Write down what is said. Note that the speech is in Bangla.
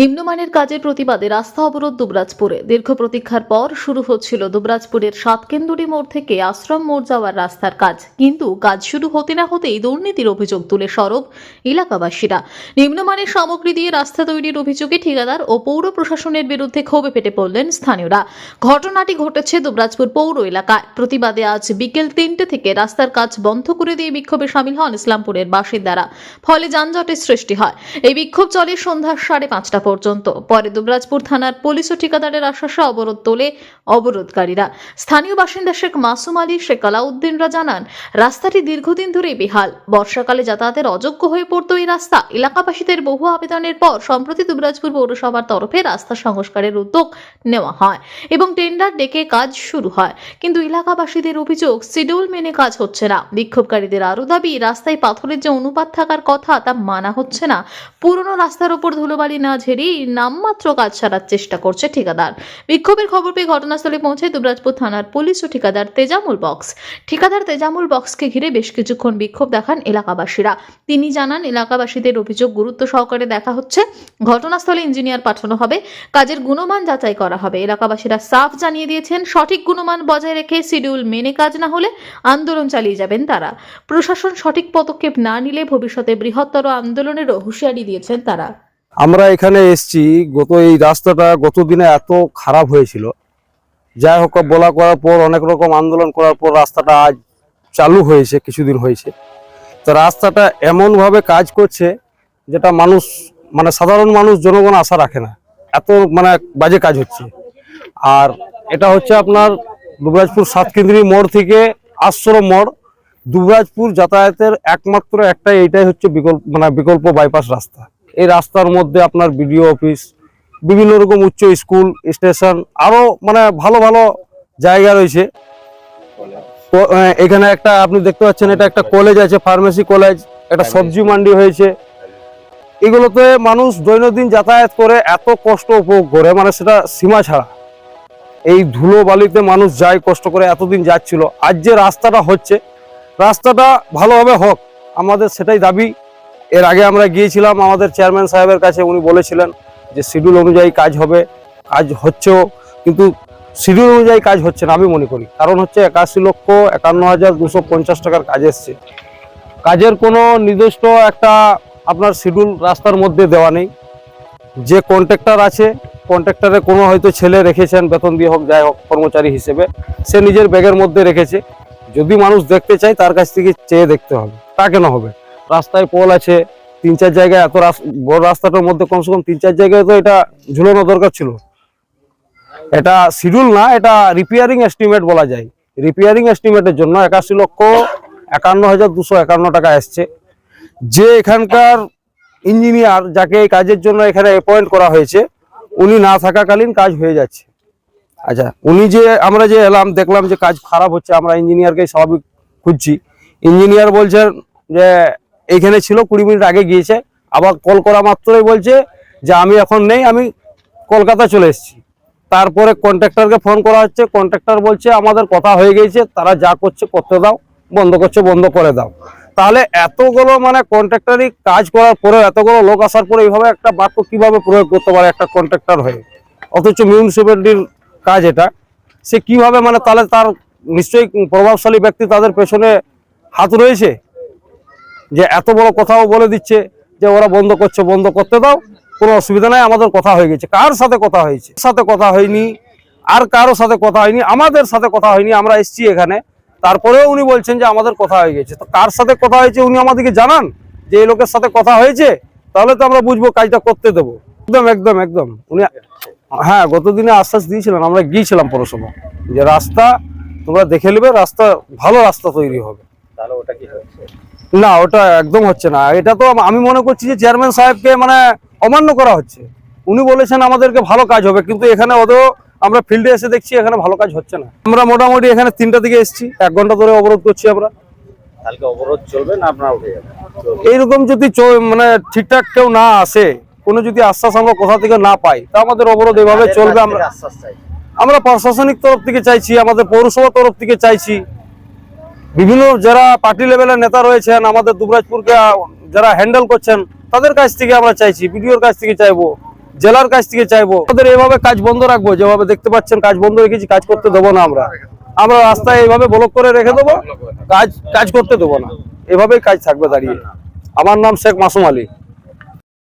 নিম্নমানের কাজের প্রতিবাদে রাস্তা অবরোধ দুবরাজপুরে। দীর্ঘ প্রতীক্ষার পর শুরু হচ্ছিল দুবরাজপুরের সাতকেন্দুরি মোড় থেকে আশ্রম মোড় যাওয়ার রাস্তার কাজ। কিন্তু কাজ শুরু হতে না হতেই দুর্নীতির অভিযোগ তুলে সরব এলাকাবাসীরা। নিম্নমানের সামগ্রী দিয়ে রাস্তা তৈরির অভিযোগে ঠিকাদার ও পৌর প্রশাসনের বিরুদ্ধে ক্ষোভে ফেটে পড়লেন স্থানীয়রা। ঘটনাটি ঘটেছে দুবরাজপুর পৌর এলাকায়। প্রতিবাদে আজ বিকেল তিনটে থেকে রাস্তার কাজ বন্ধ করে দিয়ে বিক্ষোভে সামিল হন ইসলামপুরের বাসিন্দারা। ফলে যানজটের সৃষ্টি হয়। এই বিক্ষোভ চলে সন্ধ্যা সাড়ে পাঁচটা পর্যন্ত। পরে দুবরাজপুর থানার পুলিশ ও ঠিকাদারের আশ্বাসে অবরোধ তোলে অবরোধকারীরা। স্থানীয় বাসিন্দা শেখ মাসুম আলী, শেখ আলাউদ্দিনরা জানান, রাস্তাটি দীর্ঘদিন ধরেই বেহাল। বর্ষাকালে যাতায়াতের অযোগ্য হয়ে পড়তো এই রাস্তা। এলাকাবাসীদের বহু আবেদনের পর সম্প্রতি দুবরাজপুর পৌরসভার তরফে রাস্তা সংস্কারের উদ্যোগ নেওয়া হয় এবং টেন্ডার ডেকে কাজ শুরু হয়। কিন্তু এলাকাবাসীদের অভিযোগ, শিডিউল মেনে কাজ হচ্ছে না। বিক্ষোভকারীদের আরও দাবি, রাস্তায় পাথরের যে অনুপাত থাকার কথা তা মানা হচ্ছে না। পুরনো রাস্তার ওপর ধুলোবালি না ঝেড়েই নামমাত্র কাজ সারার চেষ্টা করছে ঠিকাদার। বিক্ষোভের খবর পেয়ে ঘটনাস্থলে পৌঁছে দুবরাজপুর থানার পুলিশ ও ঠিকাদার তেজামুল বক্স। ঠিকাদার তেজামুল বক্সকে ঘিরে বেশ কিছুক্ষণ বিক্ষোভ দেখান এলাকাবাসীরা। তিনি জানান, এলাকাবাসীদের অভিযোগ গুরুত্ব সহকারে দেখা হচ্ছে। ঘটনাস্থলে ইঞ্জিনিয়ার পাঠানো হবে। কাজের গুণমান যাচাই করা হবে। এলাকাবাসীরা সাফ জানিয়ে দিয়েছেন, সঠিক গুণমান বজায় রেখে শিডিউল মেনে কাজ না হলে আন্দোলন চালিয়ে যাবেন তারা। প্রশাসন সঠিক পদক্ষেপ না নিলে ভবিষ্যতে বৃহত্তর আন্দোলনেরও হুঁশিয়ারি দিয়েছেন তারা। আমরা এখানে এসছি, গত এই রাস্তাটা গত দিনে এত খারাপ হয়েছিল। যাই হোক, বলা করার পর, অনেক রকম আন্দোলন করার পর রাস্তাটা আজ চালু হয়েছে, কিছুদিন হয়েছে। তো রাস্তাটা এমনভাবে কাজ করছে যেটা মানুষ মানে সাধারণ মানুষ, জনগণ আশা রাখে না। এত মানে বাজে কাজ হচ্ছে। আর এটা হচ্ছে আপনার দুবরাজপুর সাতকেন্দ্রী মোড় থেকে আশ্রম মোড়। দুবরাজপুর যাতায়াতের একমাত্র একটাই, এইটাই হচ্ছে বিকল্প মানে বিকল্প বাইপাস রাস্তা। এই রাস্তার মধ্যে আপনার বিডিও অফিস বিভিন্ন রকম উচ্চ স্কুল স্টেশন আরও মানে ভালো ভালো জায়গা রয়েছে। এখানে একটা আপনি দেখতে পাচ্ছেন এটা একটা কলেজ আছে ফার্মেসি কলেজ একটা সবজি মান্ডি হয়েছে। এগুলোতে মানুষ দৈনন্দিন যাতায়াত করে এত কষ্ট উপভোগ করে মানে সেটা সীমা ছাড়া। এই ধুলো বালিতে মানুষ যায় কষ্ট করে এতদিন যাচ্ছিল। আজ যে রাস্তাটা হচ্ছে রাস্তাটা ভালোভাবে হোক আমাদের সেটাই দাবি। এর আগে আমরা গিয়েছিলাম আমাদের চেয়ারম্যান সাহেবের কাছে, উনি বলেছিলেন যে শিডিউল অনুযায়ী কাজ হবে, কাজ হচ্ছেও, কিন্তু শিডিউল অনুযায়ী কাজ হচ্ছে না আমি মনে করি। কারণ হচ্ছে একাশি লক্ষ একান্ন হাজার দুশো পঞ্চাশ টাকার কাজ এসছে। কাজের কোনো নির্দিষ্ট একটা আপনার শিডিউল রাস্তার মধ্যে দেওয়া নেই। যে কন্ট্রাক্টর আছে, কন্ট্রাক্টরে কোনো হয়তো ছেলে রেখেছেন, বেতন দিয়ে হোক, যাই হোক, কর্মচারী হিসেবে, সে নিজের ব্যাগের মধ্যে রেখেছে। যদি মানুষ দেখতে চায়, তার কাছ থেকে চেয়ে দেখতে হবে। তা কেন হবে? রাস্তায় পোল আছে, তিন চার জায়গায় এত বড় রাস্তাটার মধ্যে কমসে কম তিন চার জায়গায় তো এটা ঝুলানো দরকার ছিল। এটা শিডিউল না, এটা রিপেয়ারিং এস্টিমেট বলা যায়। রিপেয়ারিং এস্টিমেটের জন্য একাশি লক্ষ একান্ন হাজার দুশো একান্ন টাকা আসছে যে এখানকার ইঞ্জিনিয়ার যাকে এই কাজের জন্য এখানে অ্যাপয়েন্ট করা হয়েছে, উনি না থাকাকালীন কাজ হয়ে যাচ্ছে। আচ্ছা উনি যে আমরা যে এলাম, দেখলাম যে কাজ খারাপ হচ্ছে, আমরা ইঞ্জিনিয়ারকে স্বাভাবিক খুঁজছি। ইঞ্জিনিয়ার বলছেন যে এইখানে ছিল, কুড়ি মিনিট আগে গিয়েছে। আবার কল করা মাত্রই বলছে যে, আমি এখন নেই, আমি কলকাতা চলে এসেছি। তারপরে কন্ট্রাক্টরকে ফোন করা হচ্ছে। কন্ট্রাক্টর বলছে, আমাদের কথা হয়ে গেছে তারা যা করছে, করতে দাও, বন্ধ করছে, বন্ধ করে দাও। তাহলে এতগুলো মানে কন্ট্রাক্টরই কাজ করার পরে এতগুলো লোক আসার পরে এইভাবে একটা বাক্য কীভাবে প্রয়োগ করতে পারে একটা কন্ট্রাক্টর হয়ে? অথচ মিউনিসিপ্যালিটির কাজ এটা। সে কীভাবে মানে তাহলে তার নিশ্চয়ই প্রভাবশালী ব্যক্তি তাদের পেছনে হাত রয়েছে? যে এত বড় কথাও বলে দিচ্ছে যে ওরা বন্ধ করছে, বন্ধ করতে দাও, কোনো অসুবিধা নাই, আমাদের কথা হয়ে গেছে। কার সাথে কথা হয়েছে? সাথে কথা হয়নি? আর কারও সাথে কথা হয়নি? আমাদের সাথে কথা হয়নি, আমরা এসছি এখানে। তারপরেও উনি বলছেন যে আমাদের কথা হয়ে গেছে। তো কার সাথে কথা হয়েছে উনি আমাদেরকে জানান? যে এই লোকের সাথে কথা হয়েছে, তাহলে তো আমরা বুঝব, কাজটা করতে দেবো। একদম একদম একদম। উনি হ্যাঁ গতদিনে আশ্বাস দিয়েছিলেন, আমরা গিয়েছিলাম পৌরসভা। যে রাস্তা তোমরা দেখে নেবে, রাস্তা, ভালো রাস্তা তৈরি হবে। তাহলে ওটা কি হচ্ছে না ওটা একদম হচ্ছে না। এটা তো আমি মনে করছি যে চেয়ারম্যান সাহেবকে মানে অমান্য করা হচ্ছে। উনি বলেছেন আমাদেরকে ভালো কাজ হবে কিন্তু এখানে ওদের আমরা ফিল্ডে এসে দেখছি এখানে ভালো কাজ হচ্ছে না। আমরা মোটামুটি এখানে তিনটা দিকে এসেছি এক ঘণ্টা ধরে অবরোধ করছি আমরা। কালকে অবরোধ চলবে না আপনারা উঠে এইরকম যদি মানে ঠিকঠাক কেউ না আসে কোনো যদি আশ্বাস আমরা কোথা থেকে না পাই তা আমাদের অবরোধ এভাবে চলবে। আমরা থেকে আমরা প্রশাসনিক তরফ থেকে চাইছি আমাদের পৌরসভা তরফ থেকে চাইছি। বিভিন্ন যারা পার্টি লেভেলের নেতা রয়েছেন, আমাদের দুবরাজপুরকে যারা হ্যান্ডেল করছেন, তাদের কাছ থেকে আমরা চাইছি বিডিওর কাছ থেকে চাইব, জেলার কাছ থেকে চাইব। তাদের এভাবে কাজ বন্ধ রাখব, যেভাবে দেখতে পাচ্ছেন, কাজ বন্ধ রেখেছি, কাজ করতে দেবো না আমরা। আমরা রাস্তায় এইভাবে ব্লক করে রেখে দেবো, কাজ কাজ করতে দেবো না। এভাবেই কাজ থাকবে দাঁড়িয়ে। আমার নাম শেখ মাসুম আলী।